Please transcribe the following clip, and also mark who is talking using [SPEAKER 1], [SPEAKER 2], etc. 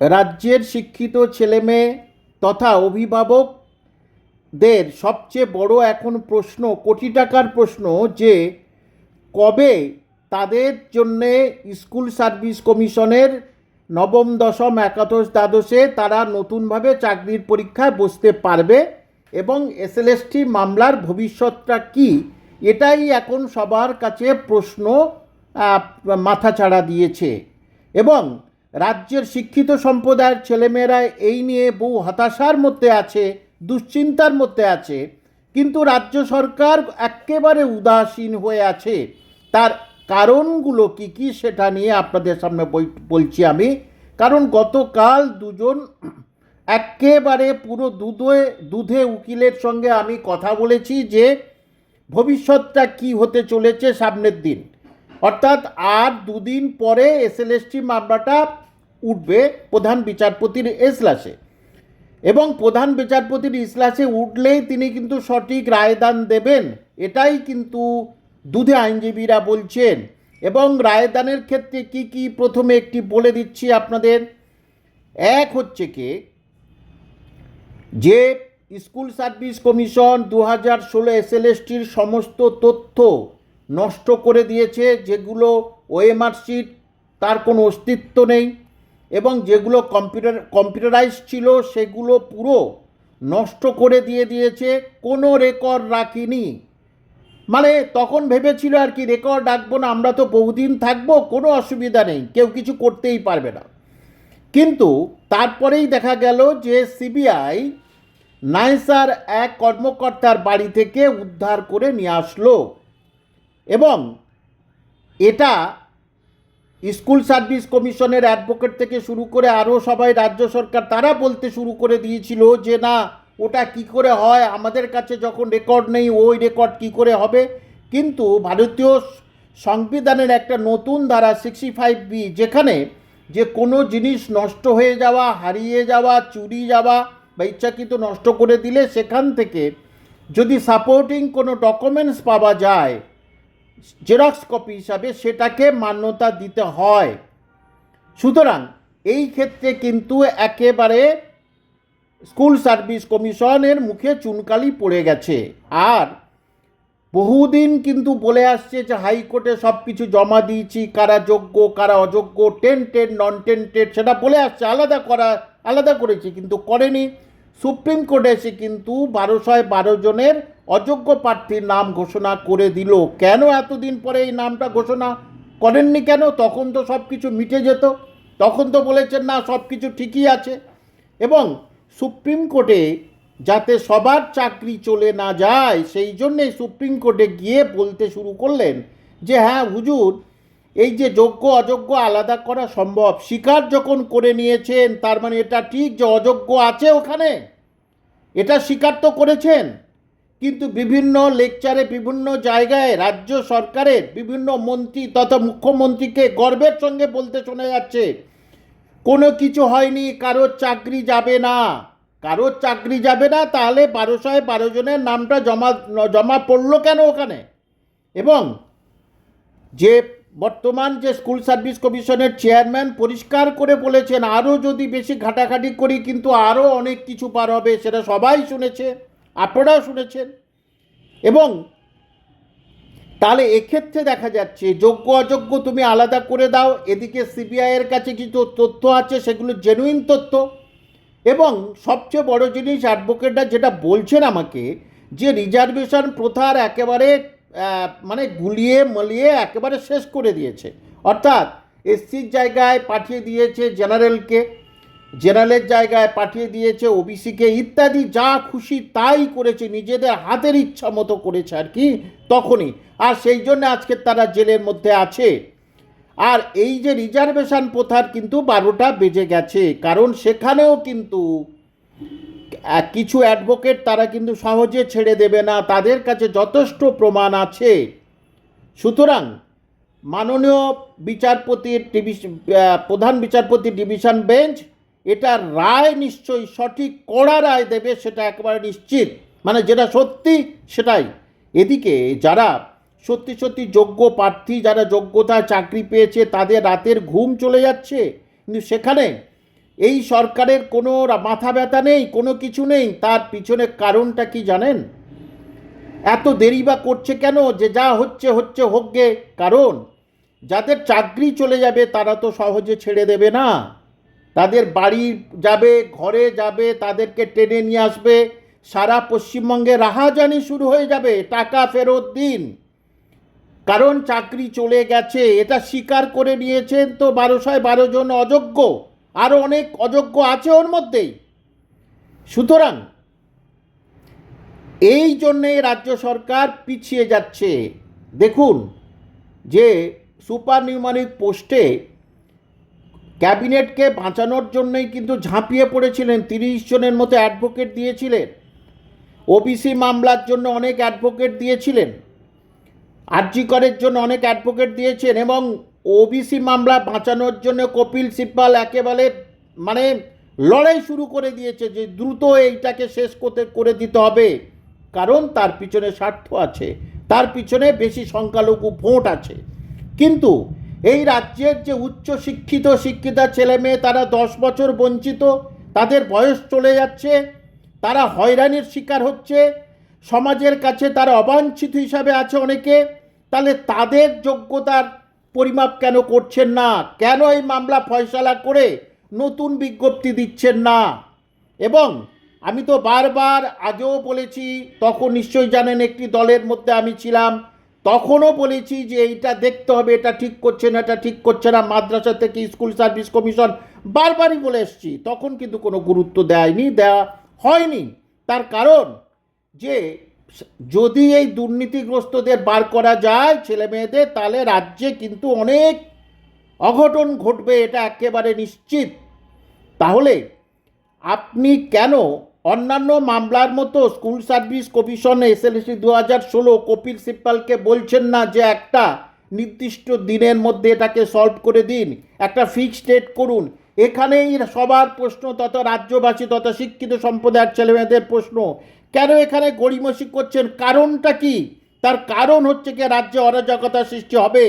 [SPEAKER 1] রাজ্যের শিক্ষিত ছেলেমেয়ে তথা অভিভাবকদের সবচেয়ে বড় এখন প্রশ্ন কোটি টাকার প্রশ্ন যে কবে তাদের জন্যে স্কুল সার্ভিস কমিশনের নবম দশম একাদশ দ্বাদশে তারা নতুনভাবে চাকরির পরীক্ষায় বসতে পারবে এবং এসএলএসটি মামলার ভবিষ্যৎটা কি? এটাই এখন সবার কাছে প্রশ্ন আহ, মাথাচাড়া দিয়েছে। এবং রাজ্যের শিক্ষিত সম্প্রদায়ের ছেলেমেয়েরা এই নিয়ে বহু হতাশার মধ্যে আছে, দুশ্চিন্তার মধ্যে আছে। কিন্তু রাজ্য সরকার একেবারে উদাসীন হয়ে আছে। তার কারণগুলো কি কি সেটা নিয়ে আপনাদের সামনে বলছি আমি। কারণ গতকাল দুজন একেবারে পুরো দুধে দুধে উকিলের সঙ্গে আমি কথা বলেছি যে ভবিষ্যৎটা কি হতে চলেছে সামনের দিন। অর্থাৎ আর দুদিন পরে এসএলএসটি মামলাটা উঠবে প্রধান বিচারপতির এজলাসে। এবং প্রধান বিচারপতির ইজলাসে উঠলেই তিনি কিন্তু সঠিক রায়দান দেবেন, এটাই কিন্তু দুধে আইনজীবীরা বলছেন। এবং রায়দানের ক্ষেত্রে কি কি প্রথমে একটি বলে দিচ্ছি আপনাদের। এক হচ্ছে কি, যে স্কুল সার্ভিস কমিশন দু হাজার ষোলো এসএলএসটির সমস্ত তথ্য নষ্ট করে দিয়েছে, যেগুলো ওএমআর তার কোনো অস্তিত্ব নেই। এবং যেগুলো কম্পিউটার কম্পিউটারাইজ ছিল, সেগুলো পুরো নষ্ট করে দিয়ে দিয়েছে, কোনো রেকর্ড রাখিনি। মানে তখন ভেবেছিল আর কি রেকর্ড রাখব না, আমরা তো বহুদিন থাকব, কোনো অসুবিধা নেই, কেউ কিছু করতেই পারবে না। কিন্তু তারপরেই দেখা গেল যে সিবিআই নাইসার এক কর্মকর্তার বাড়ি থেকে উদ্ধার করে নিয়ে আসলো। এবং এটা স্কুল সার্ভিস কমিশনের অ্যাডভোকেট থেকে শুরু করে আরও সবাই রাজ্য সরকার, তারা বলতে শুরু করে দিয়েছিল যে না, ওটা কি করে হয়? আমাদের কাছে যখন রেকর্ড নেই, ওই রেকর্ড কি করে হবে? কিন্তু ভারতীয় সংবিধানের একটা নতুন ধারা সিক্সটি ফাইভ বি যেখানে যে কোনো জিনিস নষ্ট হয়ে যাওয়া, হারিয়ে যাওয়া, চুরি যাওয়া বা ইচ্ছাকৃত নষ্ট করে দিলে সেখান থেকে যদি সাপোর্টিং কোনো ডকুমেন্টস পাওয়া যায় জেরক্স কপি হিসাবে সেটাকে মান্যতা দিতে হয়। সুতরাং এই ক্ষেত্রে কিন্তু একেবারে স্কুল সার্ভিস কমিশনের মুখে চুনকালি পড়ে গেছে। আর বহুদিন কিন্তু বলে আসছে যে হাইকোর্টে সব কিছু জমা দিয়েছি, কারা যোগ্য, কারা অযোগ্য, টেন্টেড নন টেন্টেড সেটা বলে আসছে, আলাদা করা, আলাদা করেছি, কিন্তু করেনি। সুপ্রিম কোর্টে এসে কিন্তু বারোশয় বারো জনের অযোগ্য প্রার্থীর নাম ঘোষণা করে দিল। কেন এতদিন পরে এই নামটা ঘোষণা করেননি কেন? তখন তো সব কিছু মিটে যেত। তখন তো বলেছেন, না সব কিছু ঠিকই আছে। এবং সুপ্রিম কোর্টে যাতে সবার চাকরি চলে না যায়, সেই জন্যে সুপ্রিম কোর্টে গিয়ে বলতে শুরু করলেন যে হ্যাঁ হুজুর এই যে যোগ্য, অযোগ্য আলাদা করা সম্ভব। স্বীকার যখন করে নিয়েছেন, তার মানে এটা ঠিক যে অযোগ্য আছে ওখানে। এটা স্বীকার তো করেছেন। কিন্তু বিভিন্ন লেকচারে বিভিন্ন জায়গায়, রাজ্য সরকারের বিভিন্ন মন্ত্রী তথা মুখ্যমন্ত্রীকে গর্বের সঙ্গে বলতে শোনা যাচ্ছে, কোনো কিছু হয়নি, কারোর চাকরি যাবে না। কারোর চাকরি যাবে না, তাহলে বারোশয় বারো জনের নামটা জমা জমা পড়ল কেন ওখানে? এবং যে বর্তমান যে স্কুল সার্ভিস কমিশনের চেয়ারম্যান পরিষ্কার করে বলেছেন, আরও যদি বেশি ঘাটাঘাটি করি কিন্তু আরও অনেক কিছু পার হবে, সেটা সবাই শুনেছে, আপনারাও শুনেছেন। এবং তাহলে এক্ষেত্রে দেখা যাচ্ছে, যোগ্য অযোগ্য তুমি আলাদা করে দাও, এদিকে সিবিআইয়ের কাছে কিছু তথ্য আছে, সেগুলো জেনুইন তথ্য। এবং সবচেয়ে বড় জিনিস অ্যাডভোকেটরা যেটা বলছেন আমাকে, যে রিজার্ভেশন প্রথার একেবারে মানে গুলিয়ে মলিয়ে একেবারে শেষ করে দিয়েছে। অর্থাৎ এসসির জায়গায় পাঠিয়ে দিয়েছে জেনারেলকে, জেনারেলের জায়গায় পাঠিয়ে দিয়েছে ওবিসিকে, ইত্যাদি, যা খুশি তাই করেছে, নিজেদের হাতের ইচ্ছা মতো করেছে আর কি, তখনই। আর সেই জন্য আজকে তারা জেলের মধ্যে আছে। আর এই যে রিজার্ভেশন প্রথার কিন্তু বারোটা বেজে গেছে, কারণ সেখানেও কিন্তু কিছু অ্যাডভোকেট তারা কিন্তু সহজে ছেড়ে দেবে না, তাদের কাছে যথেষ্ট প্রমাণ আছে। সুতরাং মাননীয় বিচারপতির প্রধান বিচারপতি ডিভিশন বেঞ্চ এটা রায় নিশ্চয়ই সঠিক কড়া রায় দেবে সেটা একেবারে নিশ্চিত। মানে যেটা সত্যি সেটাই। এদিকে যারা সত্যি সত্যি যোগ্য প্রার্থী, যারা যোগ্যতা চাকরি পেয়েছে, তাদের রাতের ঘুম চলে যাচ্ছে। কিন্তু সেখানে এই সরকারের কোনো মাথা ব্যথা নেই, কোনো কিছু নেই, তার পিছনে কারণটা কি জানেন? এত দেরি বা করছে কেন? যে যা হচ্ছে হচ্ছে হোক গে কারণ। যাদের চাকরি চলে যাবে, তারা তো সহজে ছেড়ে দেবে না। তাদের বাড়ি যাবে, ঘরে যাবে, তাদেরকে টেনে নিয়ে আসবে। সারা পশ্চিমবঙ্গে রাহাজানি শুরু হয়ে যাবে, টাকা ফেরত দিন। কারণ চাকরি চলে গেছে, এটা স্বীকার করে নিয়েছেন তো বারোশয় বারো জন অযোগ্য। আরও অনেক অযোগ্য আছে ওর মধ্যেই। সুতরাং এই জন্যে রাজ্য সরকার পিছিয়ে যাচ্ছে। দেখুন, যে সুপার নিউমারিক পোস্টে ক্যাবিনেটকে বাঁচানোর জন্যই কিন্তু ঝাঁপিয়ে পড়েছিলেন, তিরিশ জনের মতো অ্যাডভোকেট দিয়েছিলেন। ওবিসি মামলার জন্য অনেক অ্যাডভোকেট দিয়েছিলেন। আর্জি করের জন্য অনেক অ্যাডভোকেট দিয়েছেন এবং ওবিসি মামলা বাঁচানোর জন্য কপিল সিব্বাল একেবারে মানে লড়াই শুরু করে দিয়েছে যে দ্রুত এইটাকে শেষ করতে, করে দিতে হবে। কারণ তার পিছনে স্বার্থ আছে, তার পিছনে বেশি সংখ্যালঘু ভোট আছে। কিন্তু এই রাজ্যের যে উচ্চ শিক্ষিত, শিক্ষিতা ছেলে মেয়ে, তারা দশ বছর বঞ্চিত, তাদের বয়স চলে যাচ্ছে, তারা হয়রানির শিকার হচ্ছে, সমাজের কাছে তারা অবাঞ্ছিত হিসাবে আছে অনেকে, তাহলে তাদের যোগ্যতার পরিমাপ কেন করছেন না? কেন এই মামলা ফয়সালা করে নতুন বিজ্ঞপ্তি দিচ্ছেন না? এবং আমি তো বারবার আগেও বলেছি, তখন নিশ্চয়ই জানেন একটি দলের মধ্যে আমি ছিলাম, তখনও বলেছি যে এইটা দেখতে হবে, এটা ঠিক করছে না, এটা ঠিক করছে না, মাদ্রাসা থেকে স্কুল সার্ভিস কমিশন বারবারই বলে এসছি, তখন কিন্তু কোনো গুরুত্ব দেয়নি দেওয়া হয়নি। তার কারণ যে যদি এই দুর্নীতিগ্রস্তদের বার করা যায় ছেলে মেয়েদের, তাহলে রাজ্যে কিন্তু অনেক অঘটন ঘটবে, এটা একেবারে নিশ্চিত। তাহলে আপনি কেন অন্যান্য মামলার মতো স্কুল সার্ভিস কমিশন এসএলসি দু হাজার ষোলো, কপিল সিব্বালকে বলছেন না যে একটা নির্দিষ্ট দিনের মধ্যে এটাকে সলভ করে দিন? একটা ফিক্সড ডেট করুন। এখানেই সবার প্রশ্ন তথা রাজ্যবাসী তথা শিক্ষিত সম্প্রদায়ের ছেলেমেয়েদের প্রশ্ন। কেন এখানে গড়িমসি করছেন? কারণটা কি? তার কারণ হচ্ছে কি রাজ্যে অরাজকতা সৃষ্টি হবে।